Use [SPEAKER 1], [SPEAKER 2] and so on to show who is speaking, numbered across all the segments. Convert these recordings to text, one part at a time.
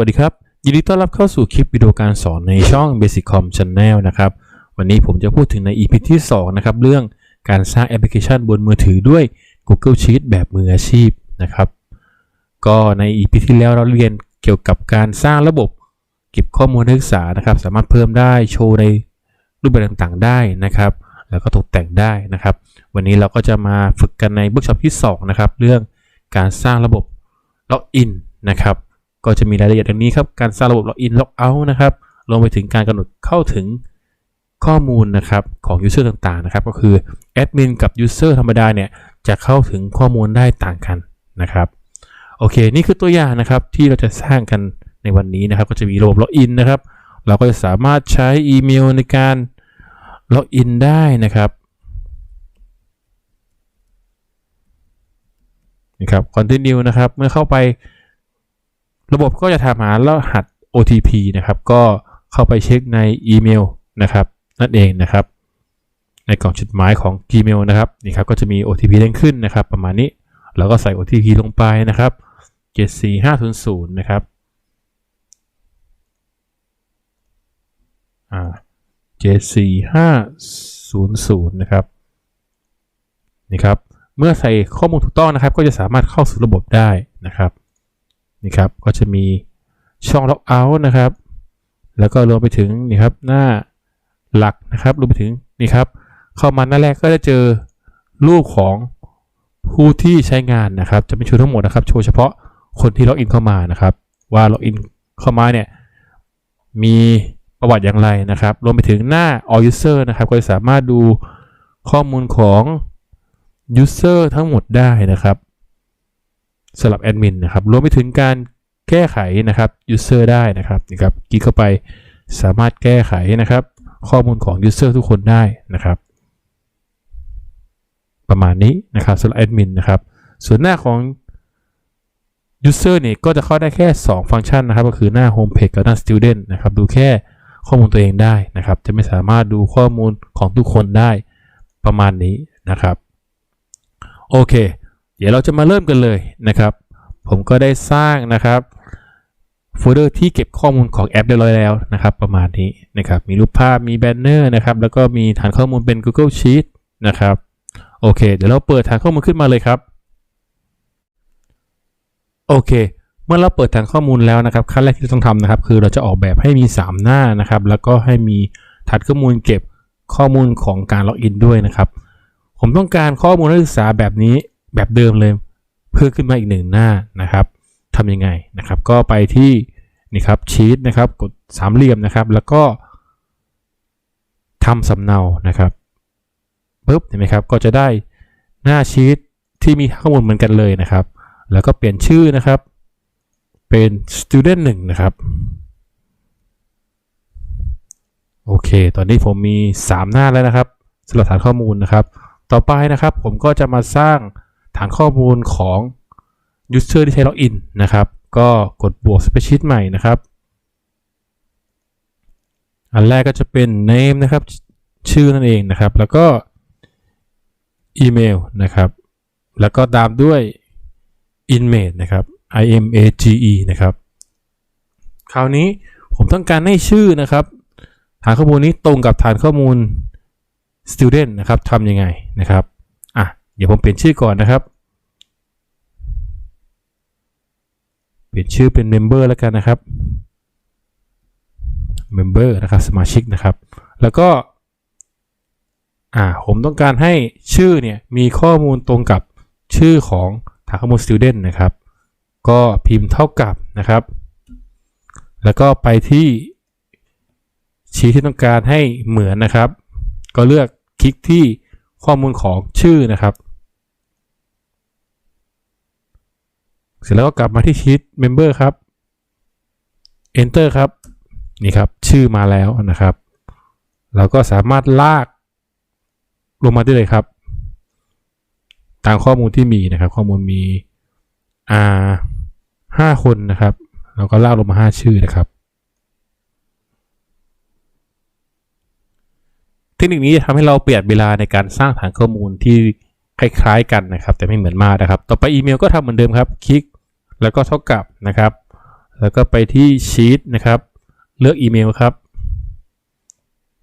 [SPEAKER 1] วัสดีครับยินดีต้อนรับเข้าสู่คลิปวิดีโอการสอนในช่อง Basic Com Channel นะครับ วันนี้ผมจะพูดถึงใน EP ที่ 2 นะครับ เรื่องการสร้างแอปพลิเคชันบนมือถือด้วย Google Sheets แบบมืออาชีพนะครับ ก็ใน EP ที่แล้วเราเรียนเกี่ยวกับการสร้างระบบ เก็บข้อมูลนักศึกษานะครับ สามารถเพิ่มได้โชว์ในรูปแบบต่างๆได้นะครับ แล้วก็ตกแต่งได้นะครับ วันนี้เราก็จะมาฝึกกันในเวิร์กช็อปที่2นะครับเรื่องการสร้างระบบล็อกอินนะครับ ก็จะมีรายละเอียดดังนี้ครับ การสร้างระบบล็อกอินล็อกเอาท์นะครับรวมไปถึงการกำหนดเข้าถึงข้อมูลนะครับของ User ต่างๆนะครับ ก็คือแอดมินกับ User ธรรมดาเนี่ยจะเข้าถึงข้อมูลได้ต่างกันนะครับโอเค นี่คือตัวอย่างนะครับที่เราจะสร้างกันในวันนี้นะครับ ก็จะมีระบบล็อกอินนะครับ เราก็จะสามารถใช้อีเมลในการล็อกอินได้นะครับนะครับ continue นะครับ เมื่อเข้าไป ระบบก็จะถามหารหัส OTP นะครับ ก็เข้าไปเช็คในอีเมลนะครับ นั่นเองนะครับ ในกล่องจดหมายของ Gmail นะครับนี่ครับก็จะมี OTP เด้งขึ้นนะครับ ประมาณนี้เราก็ใส่ OTP ลงไปนะครับ74500นะครับอ่า74500นะครับนี่ครับ เมื่อใส่ข้อมูลถูกต้องนะครับ ก็จะสามารถเข้าสู่ระบบได้นะครับ นี่ครับก็จะมีช่องล็อกเอาท์นะครับ แล้วก็รวมไปถึงนี่ครับหน้าหลักนะครับรวมไปถึงนี่ครับ เข้ามาหน้าแรกก็จะเจอรูปของผู้ที่ใช้งานนะครับ จะไม่โชว์ทั้งหมดนะครับ โชว์เฉพาะคนที่ล็อกอินเข้ามานะครับ ว่าล็อกอินเข้ามาเนี่ยมีประวัติอย่างไรนะครับ รวมไปถึงหน้า all user นะครับ ก็จะสามารถดูข้อมูลของ user ทั้งหมดได้นะครับ สำหรับแอดมินนะครับรวมไปถึงการแก้ไขนะครับ user ได้นะครับนี่ครับคลิกเข้าไปสามารถแก้ไขนะครับ ข้อมูลของ user ทุกคนได้นะครับ ประมาณนี้นะครับสำหรับแอดมินนะครับส่วนหน้าของ user นี่ก็จะเข้าได้แค่ 2 ฟังก์ชันนะครับ ก็คือหน้า home page กับหน้า student นะครับ ดูแค่ข้อมูลตัวเองได้นะครับ จะไม่สามารถดูข้อมูลของทุกคนได้ประมาณนี้นะครับ โอเค เดี๋ยวเราจะมาเริ่มกันเลยนะครับ ผมก็ได้สร้างนะครับโฟลเดอร์ที่เก็บข้อมูลของแอปเรียบร้อยแล้วนะครับ ประมาณนี้นะครับ มีรูปภาพมีแบนเนอร์นะครับ แล้วก็มีฐานข้อมูลเป็น Google Sheet นะครับ โอเค เดี๋ยวเราเปิดฐานข้อมูลขึ้นมาเลยครับ โอเค เมื่อเราเปิดฐานข้อมูลแล้วนะครับ ขั้นแรกที่เราต้องทำนะครับ คือเราจะออกแบบให้มี 3 หน้านะครับ แล้วก็ให้มีฐานข้อมูลเก็บข้อมูลของการล็อกอินด้วยนะครับ ผมต้องการข้อมูลนักศึกษาแบบนี้ แบบเดิมเลย เพิ่มขึ้นมาอีกหนึ่งหน้านะครับทำยังไงนะครับ ก็ไปที่นี่ครับชีตนะครับกดสามเหลี่ยมนะครับ แล้วก็ทำสำเนานะครับปุ๊บเห็นไหมครับก็จะได้หน้าชีตที่มีข้อมูลเหมือนกันเลยนะครับ แล้วก็เปลี่ยนชื่อนะครับ เป็น student 1 นะครับ โอเค ตอนนี้ผมมี 3 หน้าแล้วนะครับสำหรับฐานข้อมูลนะครับ ต่อไปนะครับผมก็จะมาสร้าง ฐานข้อมูลของ user ที่ใช้ล็อกอินนะครับ ก็กดบวก spreadsheet ใหม่นะครับ อันแรกก็จะเป็น name นะครับ ชื่อนั่นเองนะครับ แล้วก็อีเมลนะครับ แล้วก็ตามด้วย image นะครับ image นะครับ คราวนี้ผมต้องการให้ชื่อนะครับ ฐานข้อมูลนี้ตรงกับฐานข้อมูล student นะครับทำยังไงนะครับ ดี๋ยวผมเปลี่ยนชื่อก่อนนะครับ เปลี่ยนชื่อเป็น member แล้วกันนะครับ member นะครับสมาชิกนะครับ แล้วก็อ่าผมต้องการให้ชื่อเนี่ยมีข้อมูลตรงกับชื่อของฐานข้อมูล student นะครับ ก็พิมพ์เท่ากับนะครับ แล้วก็ไปที่ชี้ที่ต้องการให้เหมือนนะครับ ก็เลือกคลิกที่ข้อมูลของชื่อนะครับ เสร็จแล้วก็กลับมาที่ชีต Member ครับ Enter ครับ นี่ครับ ชื่อมาแล้วนะครับ เราก็สามารถลากลงมาได้เลยครับ ตามข้อมูลที่มีนะครับ ข้อมูลมีอ่าห้าคนนะครับ เราก็ลากลงมาห้าชื่อนะครับ เทคนิคนี้จะทำให้เราเปลี่ยนเวลาในการสร้างฐานข้อมูลที่ คล้ายๆกันนะครับ แต่ไม่เหมือนมากนะครับ ต่อไปอีเมลก็ทำเหมือนเดิมครับ คลิกแล้วก็เท่ากับนะครับ แล้วก็ไปที่ชีตนะครับ เลือกอีเมลครับ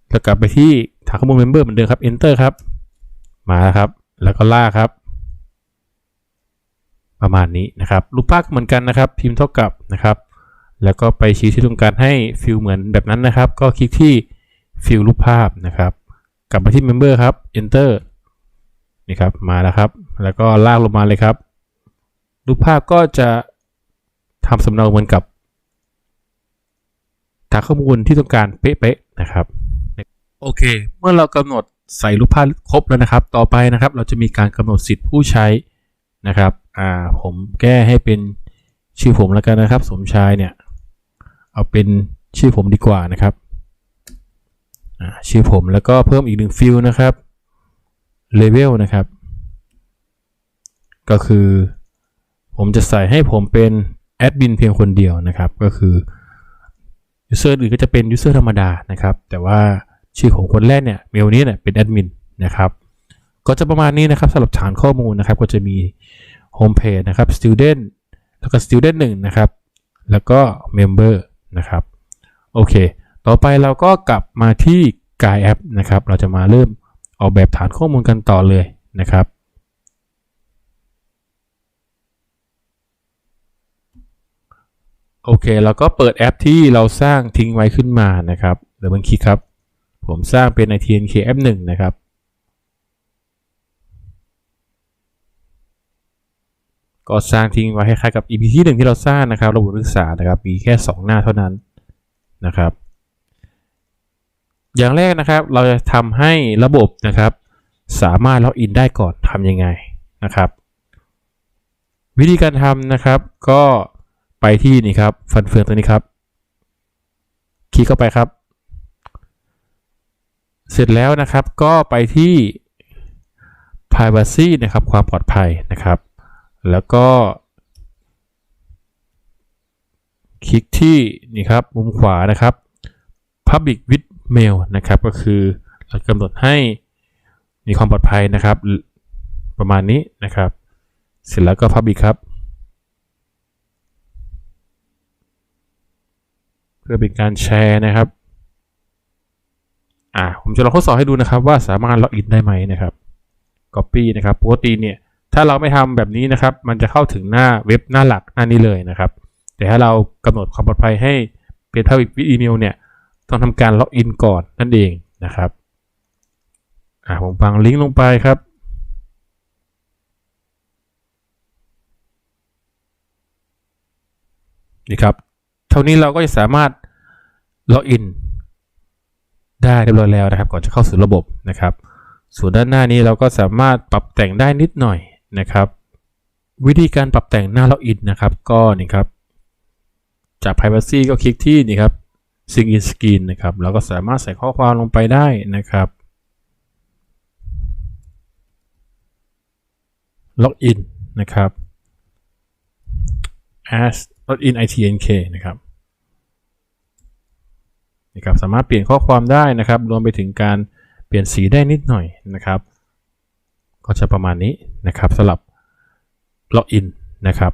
[SPEAKER 1] แล้วกลับไปที่ฐานข้อมูล Member เหมือนเดิมครับ Enter ครับ มาแล้วครับ แล้วก็ลากครับ ประมาณนี้นะครับ รูปภาพเหมือนกันนะครับ พิมพ์เท่ากับนะครับ แล้วก็ไปชี้ที่ต้องการให้ฟิลเหมือนแบบนั้นนะครับ ก็คลิกที่ฟิลรูปภาพนะครับ กลับมาที่ Member ครับ Enter นี่ครับมาแล้วครับ แล้วก็ลากลงมาเลยครับ รูปภาพก็จะทำสำเนาเหมือนกับฐานข้อมูลที่ต้องการเป๊ะๆนะครับ โอเค เมื่อเรากำหนดใส่รูปภาพครบแล้วนะครับ ต่อไปนะครับ เราจะมีการกำหนดสิทธิผู้ใช้นะครับ อ่า ผมแก้ให้เป็นชื่อผมแล้วกันนะครับ สมชายเนี่ย เอาเป็นชื่อผมดีกว่านะครับ อ่า ชื่อผมแล้วก็เพิ่มอีกหนึ่งฟิลนะครับ เลเวลนะครับ ก็คือผมจะใส่ให้ผมเป็นแอดมินเพียงคนเดียวนะครับ ก็คือยูเซอร์อื่นก็จะเป็นยูเซอร์ธรรมดานะครับ แต่ว่าชื่อของคนแรกเนี่ยเมลนี้เนี่ยเป็นแอดมินนะครับ ก็จะประมาณนี้นะครับสำหรับฐานข้อมูลนะครับ ก็จะมีโฮมเพจนะครับ student แล้วก็ student 1นะครับ แล้วก็ member นะครับ โอเค ต่อไปเราก็กลับมาที่กายแอปนะครับ เราจะมาเริ่ม ออกแบบฐานข้อมูลกันต่อเลยนะครับโอเค เราก็เปิดแอปที่เราสร้างทิ้งไว้ขึ้นมานะครับเดี๋ยวมันคลิกครับ ผมสร้างเป็น ITNK App 1นะครับ ก็สร้างทิ้งไว้คล้ายๆกับ EP ที่1ที่เราสร้างนะครับ ระบบนักศึกษานะครับ มีแค่ 2 หน้าเท่านั้นนะครับ อย่างแรกนะครับ เราจะทำให้ระบบนะครับ สามารถล็อกอินได้ก่อนทำยังไงนะครับ วิธีการทำนะครับ ก็ไปที่นี่ครับ ฟันเฟืองตัวนี้ครับ คลิกเข้าไปครับ เสร็จแล้วนะครับก็ไปที่ privacy นะครับ ความปลอดภัยนะครับ แล้วก็ คลิกที่นี่ครับ มุมขวานะครับ public with mail นะครับก็คือเรากำหนดให้มีความปลอดภัยนะครับ ประมาณนี้นะครับ เสร็จแล้วก็ public ครับ เพื่อเป็นการแชร์นะครับอ่าผมจะลองทดสอบให้ดูนะครับว่าสามารถล็อกอินได้ไหมนะครับ Copy นะครับปกติเนี่ยถ้าเราไม่ทำแบบนี้นะครับ มันจะเข้าถึงหน้าเว็บหน้าหลักหน้านี้เลยนะครับ แต่ถ้าเรากำหนดความปลอดภัยให้เป็น Public with Email เนี่ย ต้องทำการล็อกอินก่อนนั่นเองนะครับอ่าผมฟังลิงก์ลงไปครับนี่ครับ เท่านี้เราก็จะสามารถล็อกอินได้เรียบร้อยแล้วนะครับ ก่อนจะเข้าสู่ระบบนะครับ ส่วนด้านหน้านี้เราก็สามารถปรับแต่งได้นิดหน่อยนะครับ วิธีการปรับแต่งหน้าล็อกอินนะครับ ก็นี่ครับ จาก privacy ก็คลิกที่นี่ครับ sync in screen นะครับเราก็สามารถใส่ข้อความลงไปได้นะครับล็อกอินนะครับ as login itnk นะครับนี่ครับ สามารถเปลี่ยนข้อความได้นะครับ รวมไปถึงการเปลี่ยนสีได้นิดหน่อยนะครับ ก็จะประมาณนี้นะครับสำหรับล็อกอินนะครับ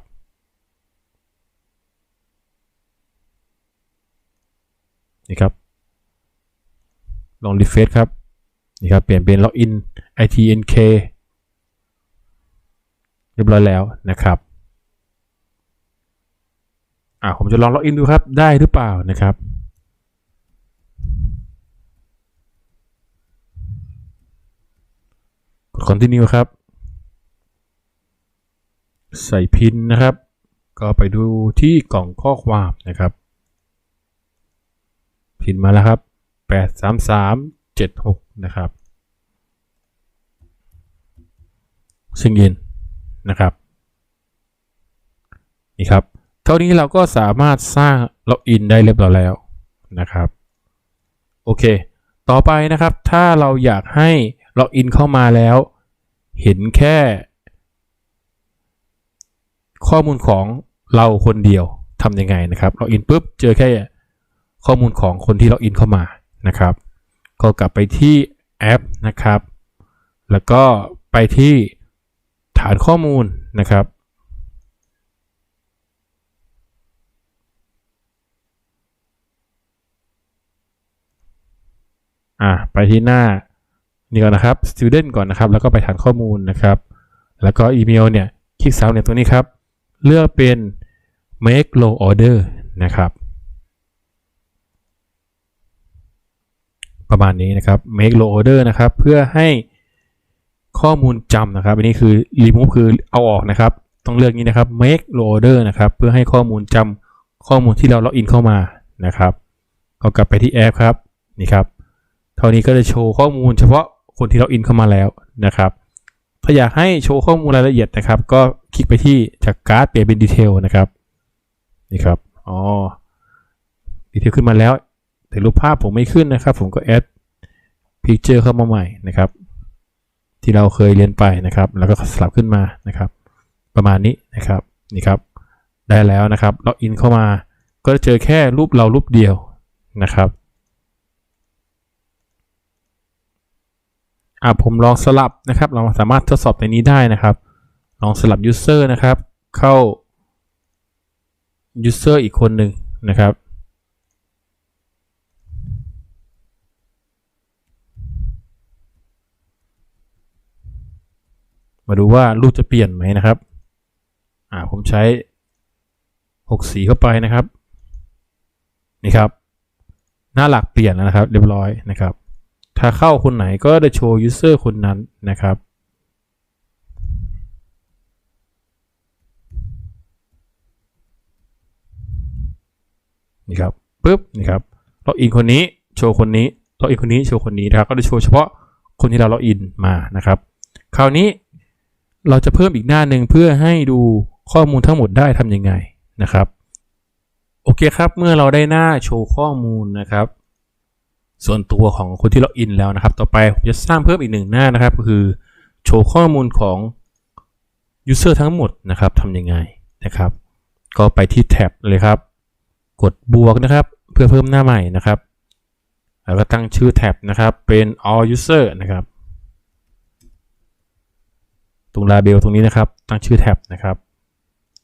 [SPEAKER 1] นี่ครับ ลองรีเฟซครับ นี่ครับ เปลี่ยนเป็นล็อกอิน itnk เรียบร้อยแล้วนะครับ อ่าผมจะลองล็อกอินดูครับ ได้หรือเปล่านะครับกด continue ครับ ใส่พินนะครับ ก็ไปดูที่กล่องข้อความนะครับ พินมาแล้วครับ 83376 นะครับ ซึ่งยินนะครับ นี่ครับ เท่านี้เราก็สามารถสร้างล็อกอินได้เรียบร้อยแล้วนะครับ โอเค ต่อไปนะครับ ถ้าเราอยากให้ล็อกอินเข้ามาแล้ว เห็นแค่ ข้อมูลของเราคนเดียวทำยังไงนะครับ ล็อกอินปุ๊บ เจอแค่ ข้อมูลของคนที่ล็อกอินเข้ามานะครับ ก็กลับไปที่แอปนะครับ แล้วก็ไปที่ฐานข้อมูลนะครับ อะไปที่หน้านี่ก่อนนะครับ student ก่อนนะครับ แล้วก็ไปฐานข้อมูลนะครับ แล้วก็อีเมลเนี่ย คลิกซ้ำเนี่ยตัวนี้ครับ เลือกเป็น make low order นะครับ ประมาณนี้นะครับ make low order นะครับ เพื่อให้ข้อมูลจำนะครับ อันนี้คือ remove คือเอาออกนะครับ ต้องเลือกนี้นะครับ make low order นะครับ เพื่อให้ข้อมูลจำข้อมูลที่เราล็อกอินเข้ามานะครับ ก็กลับไปที่แอปครับ นี่ครับ เท่านี้ก็จะโชว์ข้อมูลเฉพาะคนที่ล็อกอินเข้ามาแล้วนะครับ ถ้าอยากให้โชว์ข้อมูลรายละเอียดนะครับ ก็คลิกไปที่จากการ์ดเปลี่ยนเป็นดีเทลนะครับ นี่ครับ อ๋อ ดีเทลขึ้นมาแล้ว แต่รูปภาพผมไม่ขึ้นนะครับ ผมก็แอดพิกเจอร์เข้ามาใหม่นะครับ ที่เราเคยเรียนไปนะครับ แล้วก็สลับขึ้นมานะครับ ประมาณนี้นะครับนี่ครับ ได้แล้วนะครับล็อกอินเข้ามา ก็จะเจอแค่รูปเรารูปเดียวนะครับอะผมลองสลับนะครับ เราสามารถทดสอบในนี้ได้นะครับ ลองสลับ user นะครับ เข้า user อีกคนหนึ่งนะครับ มาดูว่ารูปจะเปลี่ยนไหมนะครับ อ่าผมใช้ 6 สีเข้าไปนะครับ นี่ครับ หน้าหลักเปลี่ยนแล้วนะครับ เรียบร้อยนะครับ ถ้าเข้าคนไหนก็จะโชว์ user คนนั้นนะครับนี่ครับปุ๊บนี่ครับล็อกอินคนนี้โชว์คนนี้ล็อกอินคนนี้โชว์คนนี้นะครับ ก็จะโชว์เฉพาะคนที่เราล็อกอินมานะครับ คราวนี้ เราจะเพิ่มอีกหน้าหนึ่งเพื่อให้ดูข้อมูลทั้งหมดได้ทำยังไงนะครับโอเคครับ เมื่อเราได้หน้าโชว์ข้อมูลนะครับ ส่วนตัวของคนที่ล็อกอินแล้วนะครับ ต่อไปผมจะสร้างเพิ่มอีกหนึ่งหน้านะครับ ก็คือโชว์ข้อมูลของ User ทั้งหมดนะครับทำยังไงนะครับ ก็ไปที่แท็บเลยครับ กดบวกนะครับ เพื่อเพิ่มหน้าใหม่นะครับ แล้วก็ตั้งชื่อแท็บนะครับเป็น all user นะครับ ตรง label ตรงนี้นะครับ ตั้งชื่อแท็บนะครับ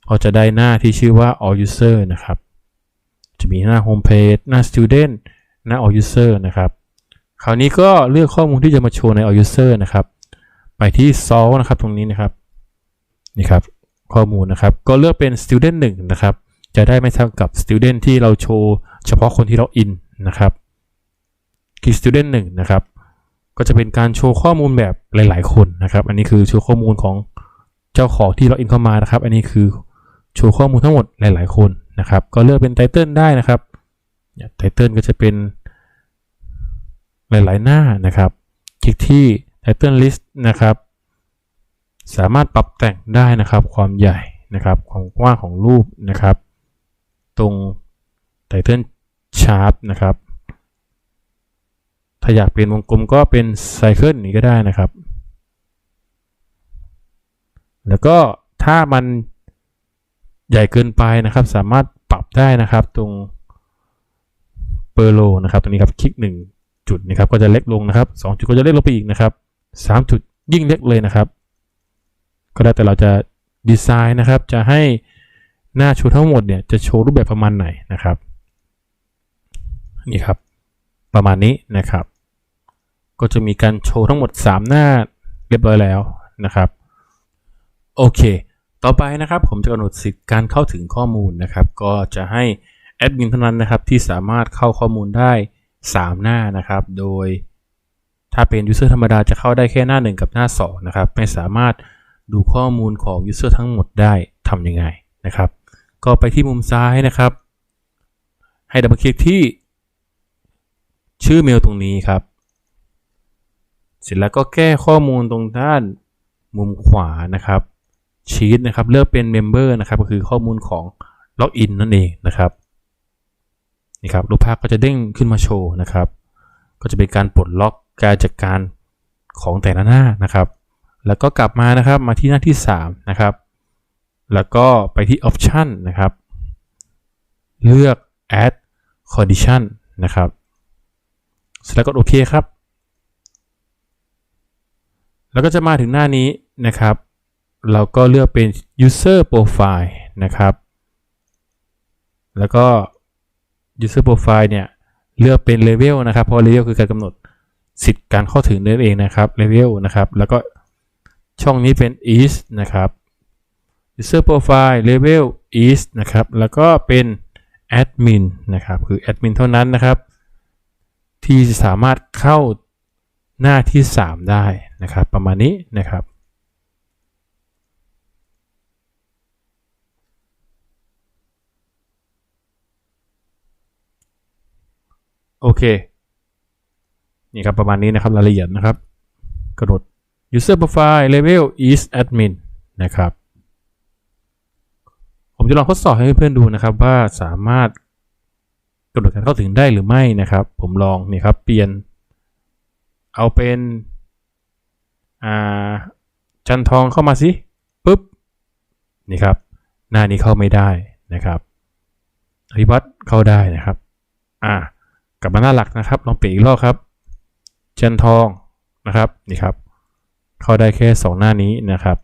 [SPEAKER 1] เราจะได้หน้าที่ชื่อว่า all user นะครับ จะมีหน้า home page หน้า student หน้า all user นะครับ คราวนี้ก็เลือกข้อมูลที่จะมาโชว์ใน all user นะครับ ไปที่ solve นะครับตรงนี้นะครับ นี่ครับ ข้อมูลนะครับ ก็เลือกเป็น student 1 นะครับ จะได้ไม่เท่ากับ student ที่เราโชว์เฉพาะคนที่ล็อกอินนะครับ คลิก student 1 นะครับ ก็จะเป็นการโชว์ข้อมูลแบบหลาย ๆ คนนะครับ อันนี้คือโชว์ข้อมูลของเจ้าของที่ล็อกอินเข้ามานะครับ อันนี้คือโชว์ข้อมูลทั้งหมดหลาย ๆ คนนะครับ ก็เลือกเป็นไตเติลได้นะครับไตเติลก็จะเป็นหลาย ๆ หน้านะครับ คลิกที่ title list นะครับ สามารถปรับแต่งได้นะครับ ความใหญ่นะครับ ความกว้างของรูปนะครับ ตรง title chart นะครับ ถ้าอยากเป็นวงกลมก็เป็น cycle นี้ก็ได้นะครับ แล้วก็ถ้ามันใหญ่เกินไปนะครับ สามารถปรับได้นะครับตรงเปอร์โลนะครับตรงนี้ครับคลิก 1 จุดนะครับก็จะเล็กลงนะครับ 2 จุดก็จะเล็กลงไปอีกนะครับ 3 จุดยิ่งเล็กเลยนะครับ ก็ได้แต่เราจะดีไซน์นะครับ จะให้หน้าชว์ทั้งหมดเนี่ยจะโชว์รูปแบบประมาณไหนนะครับ นี่ครับ ประมาณนี้นะครับ ก็จะมีการโชว์ทั้งหมด 3 หน้าเรียบร้อยแล้วนะครับ โอเค ต่อไปนะครับผมจะกำหนดสิทธิ์การเข้าถึงข้อมูลนะครับ ก็จะให้แอดมินเท่านั้นนะครับที่สามารถเข้าข้อมูลได้ 3 หน้านะครับ โดยถ้าเป็น User ธรรมดาจะเข้าได้แค่หน้า 1 กับหน้า 2 นะครับ ไม่สามารถดูข้อมูลของ User ทั้งหมดได้ทำยังไงนะครับ ก็ไปที่มุมซ้ายนะครับ ให้ดับเบิลคลิกที่ ชื่อเมลตรงนี้ครับ เสร็จแล้วก็แก้ข้อมูลตรงด้านมุมขวานะครับชีตนะครับเลือกเป็น Member นะครับก็คือข้อมูลของล็อกอินนั่นเองนะครับนี่ครับรูปภาพก็จะเด้งขึ้นมาโชว์นะครับ ก็จะเป็นการปลดล็อกการจัดการของแต่ละหน้านะครับ แล้วก็กลับมานะครับมาที่หน้าที่ 3 นะครับ แล้วก็ไปที่ Option นะครับ เลือก Add Condition นะครับ เสร็จแล้วก็โอเคครับ แล้วก็จะมาถึงหน้านี้นะครับ เราก็เลือกเป็น user profile นะครับ แล้วก็ user profile เนี่ย เลือกเป็น level นะครับ เพราะ level คือการกำหนดสิทธิ์การเข้าถึงนั่นเองนะครับ level นะครับ แล้วก็ช่องนี้เป็น is นะครับ user profile level is นะครับ แล้วก็เป็น admin นะครับ คือ admin เท่านั้นนะครับ ที่สามารถเข้าหน้าที่ 3 ได้นะครับ ประมาณนี้นะครับ โอเค นี่ครับประมาณนี้นะครับรายละเอียดนะครับกำหนด user profile level is admin นะครับ ผมจะลองทดสอบให้เพื่อนๆดูนะครับว่าสามารถ กำหนดการเข้าถึงได้หรือไม่นะครับ ผมลองนี่ครับเปลี่ยน เอาเป็นอ่าจันทองเข้ามาสิปุ๊บนี่ครับ หน้านี้เข้าไม่ได้นะครับอภิวัตเข้าได้นะครับอ่ากลับมาหน้าหลักนะครับ ลองเปลี่ยนอีกรอบครับ จันทองนะครับนี่ครับ เข้าได้แค่ 2 หน้านี้นะครับ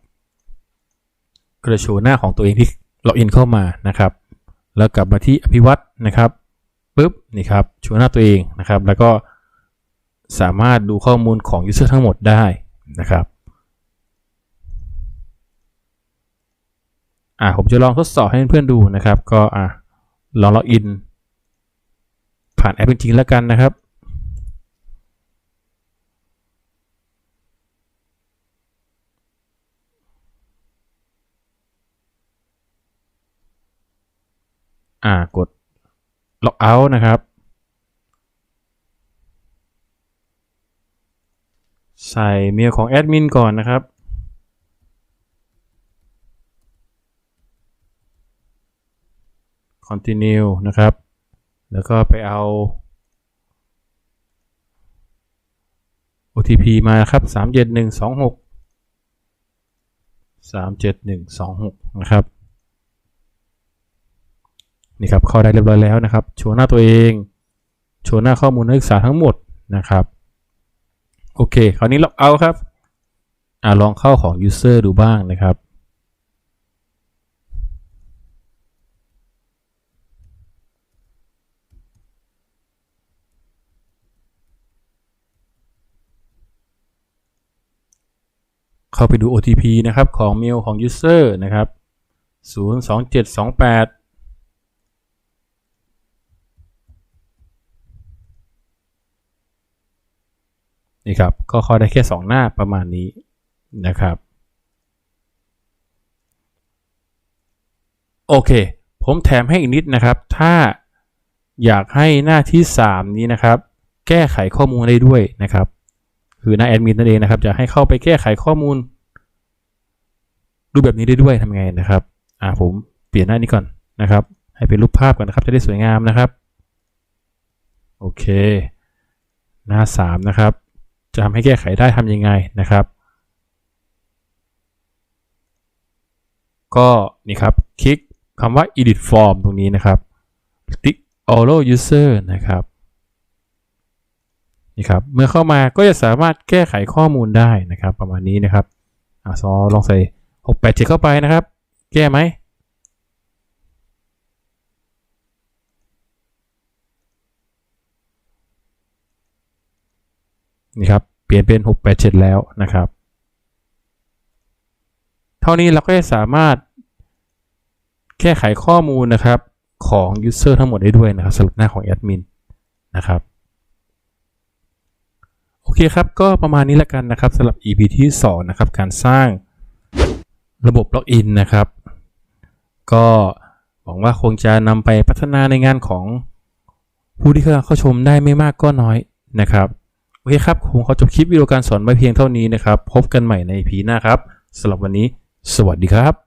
[SPEAKER 1] ก็จะโชว์หน้าของตัวเองที่ล็อกอินเข้ามานะครับ แล้วกลับมาที่อภิวัตนะครับ ปุ๊บนี่ครับชว์หน้าตัวเองนะครับ แล้วก็สามารถดูข้อมูลของ User ทั้งหมดได้นะครับอ่าผมจะลองทดสอบให้เพื่อนๆดูนะครับ ก็อ่าลองล็อกอิน ผ่านแอปจริงๆแล้วกันนะครับอ่ากด ล็อกเอาท์นะครับ ใส่เมลของแอดมินก่อนนะครับ continue นะครับ แล้วก็ไปเอา OTP มาครับ 37126 37126 นะครับ นี่ครับเข้าได้เรียบร้อยแล้วนะครับ โชว์หน้าตัวเอง โชว์หน้าข้อมูลนักศึกษาทั้งหมดนะครับ โอเค คราวนี้ล็อกเอาครับอ่าลองเข้าของ user ดูบ้างนะครับ เข้าไปดู OTP นะครับ ของเมลของ user นะครับ 02728 นี่ครับก็เข้าได้แค่ 2 หน้าประมาณนี้นะครับ โอเค ผมแถมให้อีกนิดนะครับ ถ้าอยากให้หน้าที่ 3 นี้นะครับ แก้ไขข้อมูลได้ด้วยนะครับ คือหน้าแอดมินนั่นเองนะครับ จะให้เข้าไปแก้ไขข้อมูล รูปแบบนี้ได้ด้วยทำไงนะครับอ่าผมเปลี่ยนหน้านี้ก่อนนะครับ ให้เป็นรูปภาพก่อนนะครับ จะได้สวยงามนะครับ โอเค หน้า 3 นะครับ จะทำให้แก้ไขได้ทำยังไงนะครับ ก็นี่ครับคลิกคำว่า edit form ตรงนี้นะครับติ๊ก allow user นะครับนี่ครับเมื่อเข้ามาก็จะสามารถแก้ไขข้อมูลได้นะครับ ประมาณนี้นะครับอะซอลองใส่6 8 7เข้าไปนะครับ แก้ไหม นี่ครับเปลี่ยนเป็น 6 8 7 แล้วนะครับ เท่านี้เราก็จะสามารถแก้ไขข้อมูลนะครับของ User ทั้งหมดได้ด้วยนะครับสรับหน้าของแอดมินนะครับโอเคครับ ก็ประมาณนี้แล้วกันนะครับสำหรับ EP ที่2นะครับการสร้างระบบล็อกอินนะครับ ก็หวังว่าคงจะนำไปพัฒนาในงานของผู้ที่เข้าชมได้ไม่มากก็น้อยนะครับ อเคครับผมขอจบคลิปวิดีโอการสอนไว้เพียงเท่านี้นะครับ พบกันใหม่ในพีหน้าครับสำหรับวันนี้ สวัสดีครับ